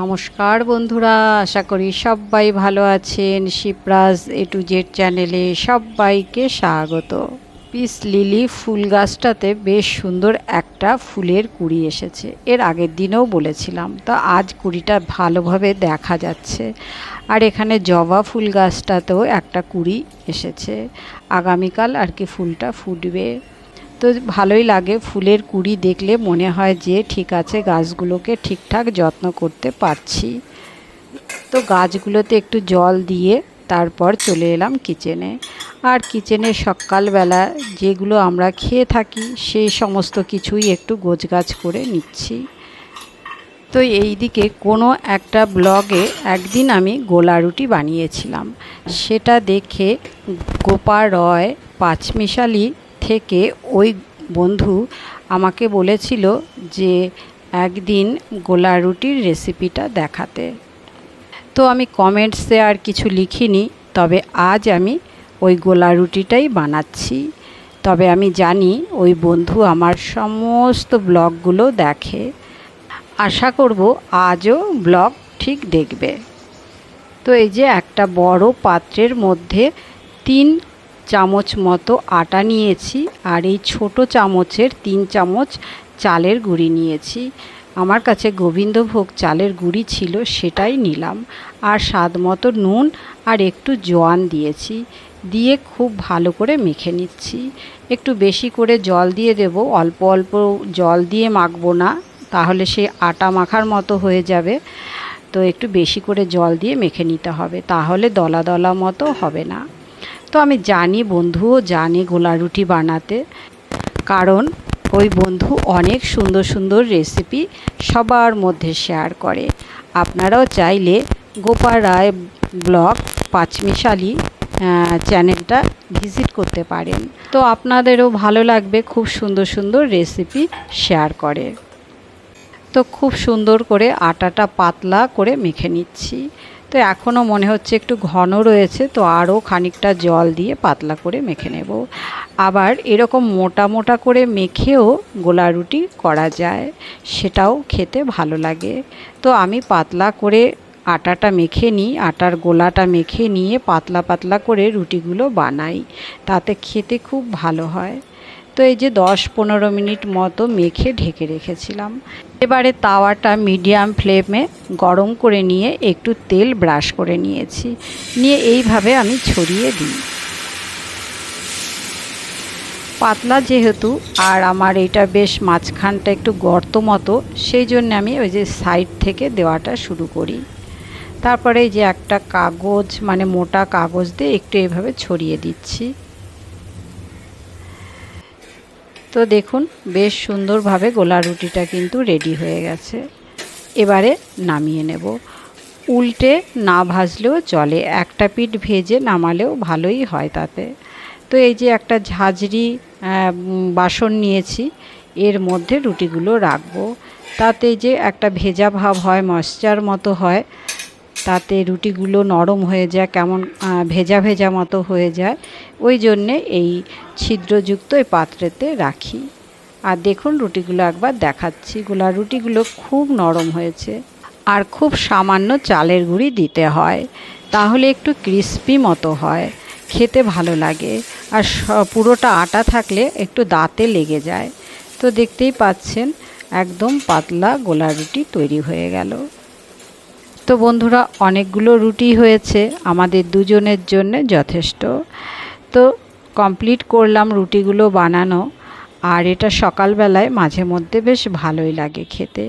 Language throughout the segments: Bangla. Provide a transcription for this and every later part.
নমস্কার বন্ধুরা, আশা করি সবাই ভালো আছেন। শিবরাজ এ টু জেড চ্যানেলে সবাইকে স্বাগত। পিস লিলি ফুল গাছটাতে বেশ সুন্দর একটা ফুলের কুড়ি এসেছে। এর আগের দিনেও বলেছিলাম, তো আজ কুড়িটা ভালোভাবে দেখা যাচ্ছে। আর এখানে জবা ফুল গাছটাতেও একটা কুড়ি এসেছে। আগামীকাল আর কি ফুলটা ফুটবে। তো ভালোই লাগে ফুলের কুড়ি দেখলে মনে হয় যে ঠিক আছে, গাছগুলোকে ঠিকঠাক যত্ন করতে পারছি। তো গাছগুলোতে একটু জল দিয়ে তারপর চলে এলাম কিচেনে। আর কিচেনে সকালবেলা যেগুলো আমরা খেয়ে থাকি, সেই সমস্ত কিছুই একটু গোছগাছ করে নিচ্ছি। তো এই দিকে কোনো একটা ব্লগে একদিন আমি গোলা রুটি বানিয়েছিলাম। সেটা দেখে গোপা রয় পাঁচমিশালি থেকে ওই বন্ধু আমাকে বলেছিল যে একদিন গোলা রুটির রেসিপিটা দেখাতে। তো আমি কমেন্টসে আর কিছু লিখিনি, তবে আজ আমি ওই গোলা রুটিটাই বানাচ্ছি। তবে আমি জানি ওই বন্ধু আমার সমস্ত ব্লগগুলো দেখে। আশা করব আজও ব্লগ ঠিক দেখবে। তো এই যে একটা বড় পাত্রের মধ্যে তিন চামচ মতো আটা নিয়েছি আর এই ছোট চামচের তিন চামচ চালের গুঁড়ি নিয়েছি। আমার কাছে গোবিন্দভোগ চালের গুঁড়ি ছিল, সেটাই নিলাম। আর স্বাদ মতো নুন আর একটু জোয়ান দিয়েছি। দিয়ে খুব ভালো করে মেখে নিচ্ছি। একটু বেশি করে জল দিয়ে দেব, অল্প অল্প জল দিয়ে মাখবো না, তাহলে সে আটা মাখার মতো হয়ে যাবে। তো একটু বেশি করে জল দিয়ে মেখে নিতে হবে, তাহলে দলা দলা মতো হবে না। তো আমি জানি বন্ধুও জানে গোলা রুটি বানাতে। কারণ ওই বন্ধু অনেক সুন্দর সুন্দর রেসিপি সবার মধ্যে শেয়ার করে। আপনারাও চাইলে গোপাল রায় ব্লগ পাঁচমিশালি চ্যানেলটা ভিজিট করতে পারেন। তো আপনাদেরও ভালো লাগবে খুব সুন্দর সুন্দর রেসিপি শেয়ার করে। তো খুব সুন্দর করে আটাটা পাতলা করে মেখে নিচ্ছি। তো এখনও মনে হচ্ছে একটু ঘন রয়েছে, তো আরও খানিকটা জল দিয়ে পাতলা করে মেখে নেব। আবার এরকম মোটা মোটা করে মেখেও গোলা রুটি করা যায়, সেটাও খেতে ভালো লাগে। তো আমি পাতলা করে আটাটা মেখে নিই, আটার গোলাটা মেখে নিয়ে পাতলা পাতলা করে রুটিগুলো বানাই, তাতে খেতে খুব ভালো হয়। তো এই যে দশ পনেরো মিনিট মতো মেখে ঢেকে রেখেছিলাম। এবারে তাওয়াটা মিডিয়াম ফ্লেমে গরম করে নিয়ে একটু তেল ব্রাশ করে নিয়েছি। নিয়ে এইভাবে আমি ছড়িয়ে দিই। পাতলা যেহেতু, আর আমার এটা বেশ মাঝখানটা একটু গর্ত মতো, সেই জন্য আমি ওই যে সাইড থেকে দেওয়াটা শুরু করি। তারপরে যে একটা কাগজ মানে মোটা কাগজ দিয়ে একটু এভাবে ছড়িয়ে দিচ্ছি। তো দেখুন, বেশ সুন্দরভাবে গোলা রুটিটা কিন্তু রেডি হয়ে গেছে। এবারে নামিয়ে নেব। উল্টে না ভাজলেও চলে, একটা পিঠ ভেজে নামালেও ভালোই হয় তাতে। তো এই যে একটা ঝাঁঝরি বাসন নিয়েছি, এর মধ্যে রুটিগুলো রাখব। তাতে যে একটা ভেজা ভাব হয় ময়শ্চার মতো হয় তাতে রুটিগুলো নরম হয়ে যায়, কেমন ভেজা ভেজা মতো হয়ে যায়। ওই জন্যে এই ছিদ্রযুক্ত এই পাত্রেতে রাখি। আর দেখুন রুটিগুলো একবার দেখাচ্ছি। গোলা রুটিগুলো খুব নরম হয়েছে। আর খুব সামান্য চালের গুঁড়ি দিতে হয়। তাহলে একটু ক্রিস্পি মতো হয়। খেতে ভালো লাগে। আর পুরোটা আটা থাকলে একটু দাঁতে লেগে যায়। তো দেখতেই পাচ্ছেন, একদম পাতলা গোলা রুটি তৈরি হয়ে গেল। তো বন্ধুরা, অনেকগুলো রুটি হয়েছে। আমাদের দুজনের জন্য যথেষ্ট। তো কমপ্লিট করলাম রুটিগুলো বানানো। আর এটা সকালবেলায় মাঝে মধ্যে বেশ ভালোই লাগে খেতে।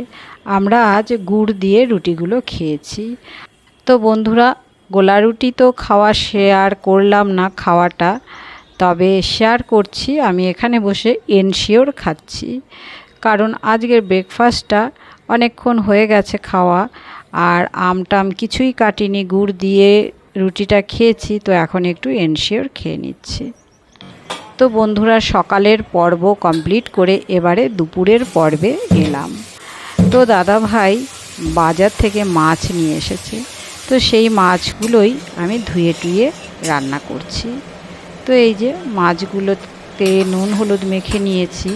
আমরা আজ গুড় দিয়ে রুটিগুলো খেয়েছি। তো বন্ধুরা, গোলা রুটি তো খাওয়া শেয়ার করলাম না খাওয়াটা। তবে শেয়ার করছি, আমি এখানে বসে এনশিওর খাচ্ছি। কারণ আজকের ব্রেকফাস্টটা অনেকক্ষণ হয়ে গেছে খাওয়া। আর আমটাম কিছুই কাটিনি, গুড় দিয়ে রুটিটা খেয়েছি, তো এখন একটু এনশিওর খেয়ে নিচ্ছি। তো বন্ধুরা, সকালের পর্ব কমপ্লিট করে এবারে দুপুরের পর্বে এলাম। তো দাদা ভাই বাজার থেকে মাছ নিয়ে এসেছে, তো সেই মাছগুলোই আমি ধুয়ে টুয়ে রান্না করছি। তো এই যে মাছগুলোতে নুন হলুদ মেখে নিয়েছি,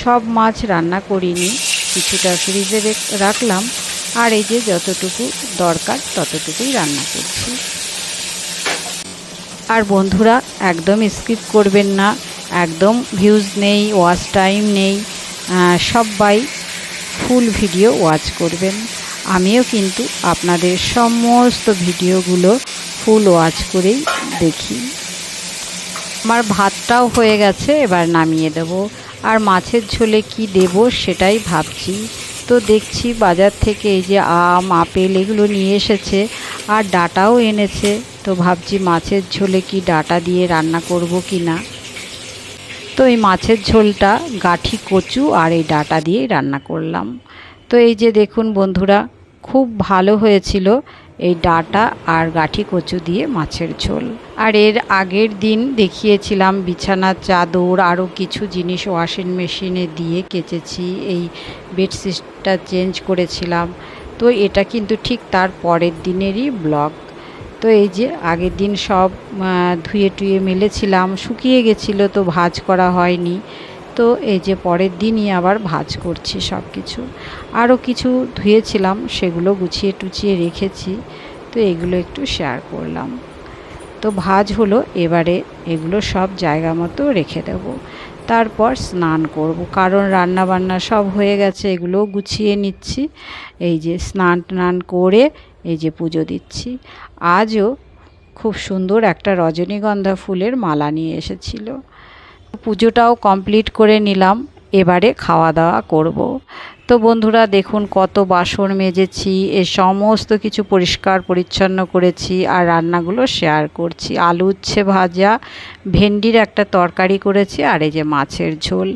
সব মাছ রান্না করিনি, কিছুটা ফ্রিজে রাখলাম। আর এই যে যতটুকু দরকার ততটুকুই রান্না করছি। আর বন্ধুরা, একদম স্কিপ করবেন না, একদম ভিউজ নেই ওয়াচ টাইম নেই সবাই ফুল ভিডিও ওয়াচ করবেন। আমিও কিন্তু আপনাদের সমস্ত ভিডিওগুলো ফুল ওয়াচ করেই দেখি। আমার ভাতটাও হয়ে গেছে, এবার নামিয়ে দেব। আর মাছের ঝোলে কি দেব সেটাই ভাবছি। তো দেখছি বাজার থেকে এই যে আম, আপেল এগুলো নিয়ে এসেছে আর ডাটাও এনেছে। তো ভাবছি মাছের ঝোলে কি ডাটা দিয়ে রান্না করব কি না তো এই মাছের ঝোলটা গাঠি, কচু আর এই ডাটা দিয়ে রান্না করলাম। তো এই যে দেখুন বন্ধুরা, খুব ভালো হয়েছিল। এই ডাটা আর গাঠি কচু দিয়ে মাছের ঝোল। আর এর আগের দিন দেখিয়েছিলাম বিছানার চাদর আরও কিছু জিনিস ওয়াশিং মেশিনে দিয়ে কেচেছি। এই বেডশিটটা চেঞ্জ করেছিলাম। তো এটা কিন্তু ঠিক তার পরের দিনেরই ব্লগ। তো এই যে আগের দিন সব ধুয়ে টুয়ে মেলেছিলাম। শুকিয়ে গেছিল তো ভাজ করা হয়নি। তো এই যে পরের দিনই আবার ভাজ করছি সব কিছু আরও কিছু ধুয়েছিলাম, সেগুলো গুছিয়ে টুচিয়ে রেখেছি, তো এগুলো একটু শেয়ার করলাম। তো ভাজ হলো, এবারে এগুলো সব জায়গা মতো রেখে দেব। তারপর স্নান করব, কারণ রান্না বান্না সব হয়ে গেছে, এগুলো গুছিয়ে নিচ্ছি। এই যে স্নান টান করে এই যে পুজো দিচ্ছি। আজও খুব সুন্দর একটা রজনীগন্ধা ফুলের মালা নিয়ে এসেছিল। পুজোটাও কমপ্লিট করে নিলাম, এবারে খাওয়া দাওয়া করব। তো বন্ধুরা, দেখুন কত বাসন মেজেছি, এ সমস্ত কিছু পরিষ্কার পরিচ্ছন্ন করেছি আর রান্নাগুলো শেয়ার করছি। আলু উচ্ছে ভাজা, ভেন্ডির একটা তরকারি করেছি আর এই যে মাছের ঝোল।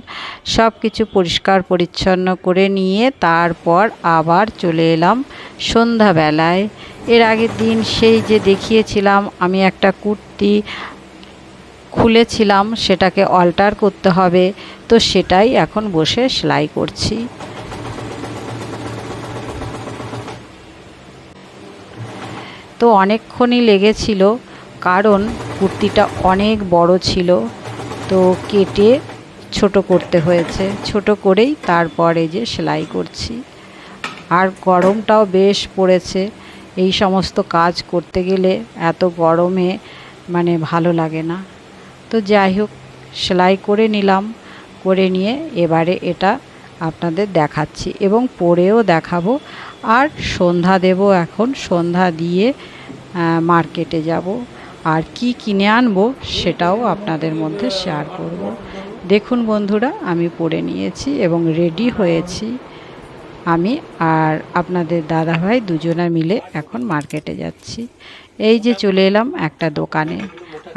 সব কিছু পরিষ্কার পরিচ্ছন্ন করে নিয়ে তারপর আবার চলে এলাম সন্ধ্যাবেলায়। এর আগের দিন সেই যে দেখিয়েছিলাম, আমি একটা কুর্তি খুলেছিলাম, সেটাকে অল্টার করতে হবে। তো সেটাই এখন বসে সেলাই করছি। তো অনেকক্ষণই লেগেছিল, কারণ কুর্তিটা অনেক বড় ছিল। তো কেটে ছোট করতে হয়েছে। ছোট করেই তারপরে যে সেলাই করছি। আর গরমটাও বেশ পড়েছে। এই সমস্ত কাজ করতে গেলে এত গরমে মানে ভালো লাগে না। তো যাই হোক, সেলাই করে নিলাম। করে নিয়ে এবারে এটা আপনাদের দেখাচ্ছি এবং পরেও দেখাবো। আর সন্ধ্যা দেব এখন। সন্ধ্যা দিয়ে মার্কেটে যাব। আর কি কিনে আনব সেটাও আপনাদের মধ্যে শেয়ার করব। দেখুন বন্ধুরা, আমি পরে নিয়েছি এবং রেডি হয়েছি আমি। আর আপনাদের দাদাভাই দুজনা মিলে এখন মার্কেটে যাচ্ছি। এই যে চলে এলাম একটা দোকানে।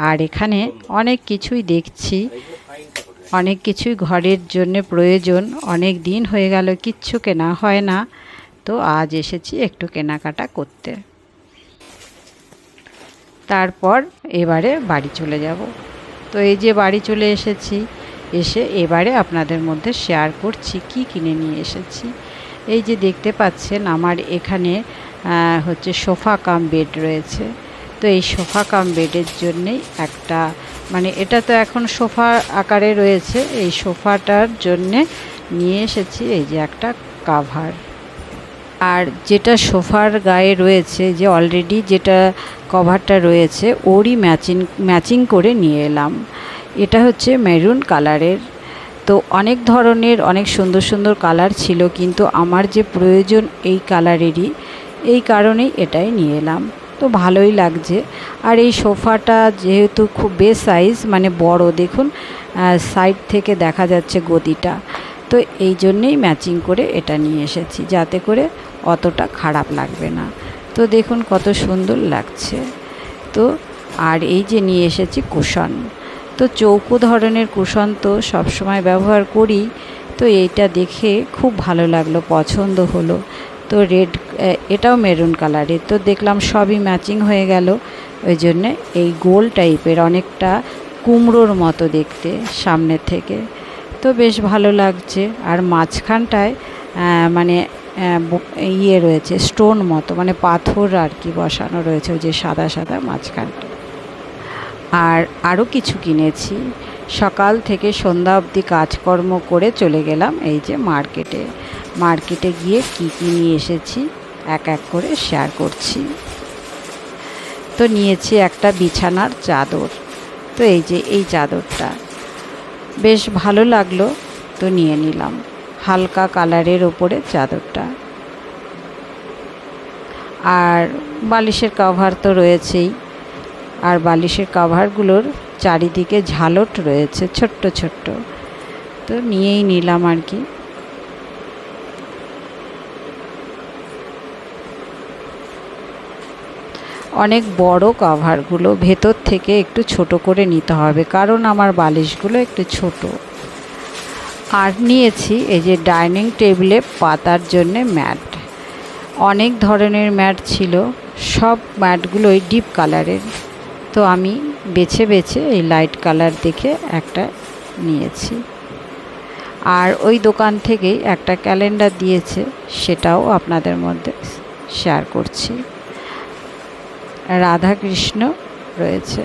আর এখানে অনেক কিছুই দেখছি। অনেক কিছুই ঘরের জন্য প্রয়োজন। অনেক দিন হয়ে গেল, কিচ্ছু কেনা হয় না। তো আজ এসেছি একটু কেনাকাটা করতে। তারপর এবারে বাড়ি চলে যাব। তো এই যে বাড়ি চলে এসেছি, এসে এবারে আপনাদের মধ্যে শেয়ার করছি, কি কিনে নিয়ে এসেছি। এই যে দেখতে পাচ্ছেন, আমার এখানে হচ্ছে সোফা কাম বেড রয়েছে। তো এই সোফা কাম বেডের জন্যেই একটা মানে এটা তো এখন সোফা আকারে রয়েছে, এই সোফাটার জন্যে নিয়ে এসেছি এই যে একটা কাভার। আর যেটা সোফার গায়ে রয়েছে, যে অলরেডি যেটা কভারটা রয়েছে, ওরই ম্যাচিং ম্যাচিং করে নিয়ে এলাম। এটা হচ্ছে মেরুন কালারের। তো অনেক ধরনের, অনেক সুন্দর সুন্দর কালার ছিল, কিন্তু আমার যে প্রয়োজন এই কালারেরই, এই কারণেই এটাই নিয়ে এলাম। তো ভালোই লাগছে। আর এই সোফাটা যেহেতু খুব বেশ সাইজ মানে বড়, দেখুন সাইড থেকে দেখা যাচ্ছে গদিটা। তো এই জন্যেই ম্যাচিং করে এটা নিয়ে এসেছি, যাতে করে অতটা খারাপ লাগবে না। তো দেখুন কত সুন্দর লাগছে। তো আর এই যে নিয়ে এসেছি কুশন তো চৌকো ধরনের কুশন তো সবসময় ব্যবহার করি। তো এইটা দেখে খুব ভালো লাগল, পছন্দ হলো। তো রেড এটাও মেরুন কালারের তো দেখলাম সবই ম্যাচিং হয়ে গেল। ওই জন্যে এই গোল টাইপের অনেকটা কুমড়োর মতো দেখতে সামনের থেকে। তো বেশ ভালো লাগছে। আর মাঝখানটায় মানে ইয়ে রয়েছে স্টোন মতো মানে পাথর আর কি বসানো রয়েছে, ওই যে সাদা সাদা মাঝখানটা। আর আরও কিছু কিনেছি। সকাল থেকে সন্ধ্যা অবধি কাজকর্ম করে চলে গেলাম এই যে মার্কেটে। মার্কেটে গিয়ে কী কী নিয়ে এসেছি? এক এক করে শেয়ার করছি। তো নিয়েছি একটা বিছানার চাদর। তো এই যে, এই চাদরটা। বেশ ভালো লাগল, তো নিয়ে নিলাম। হালকা কালারের ওপরে চাদরটা। আর বালিশের কভার তো রয়েছেই। আর বালিশের কভারগুলোর চারিদিকে ঝালট রয়েছে, ছোট্ট ছোট্ট। তো নিয়েই নিলাম আর কি। অনেক বড় কাভারগুলো ভেতর থেকে একটু ছোট করে নিতে হবে, কারণ আমার বালিশগুলো একটু ছোট। আর নিয়েছি এই যে ডাইনিং টেবিলে পাতার জন্যে ম্যাট অনেক ধরনের ম্যাট ছিল, সব ম্যাটগুলোই ডিপ কালারের তো আমি বেছে বেছে এই লাইট কালার দেখে একটা নিয়েছি। আর ওই দোকান থেকেই একটা ক্যালেন্ডার দিয়েছে, সেটাও আপনাদের মধ্যে শেয়ার করছি। রাধাকৃষ্ণ রয়েছে।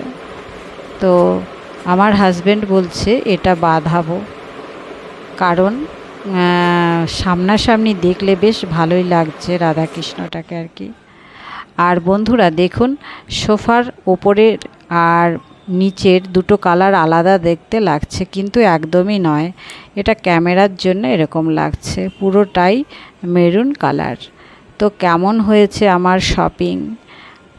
তো আমার হাজব্যান্ড বলছে, এটা বাঁধাবো। কারণ সামনাসামনি দেখলে বেশ ভালোই লাগছে রাধাকৃষ্ণটাকে আর কি। আর বন্ধুরা, দেখুন, সোফার ওপরের আর নিচের দুটো কালার আলাদা দেখতে লাগছে, কিন্তু একদমই নয়। এটা ক্যামেরার জন্য এরকম লাগছে, পুরোটাই মেরুন কালার। তো কেমন হয়েছে আমার শপিং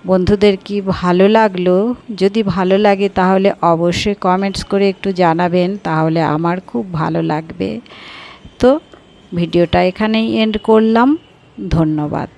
বন্ধুদের কি ভালো লাগল? যদি ভালো লাগে তাহলে অবশ্যই কমেন্টস করে একটু জানাবেন, তাহলে আমার খুব ভালো লাগবে। তো ভিডিওটা এখানেই এন্ড করলাম। ধন্যবাদ।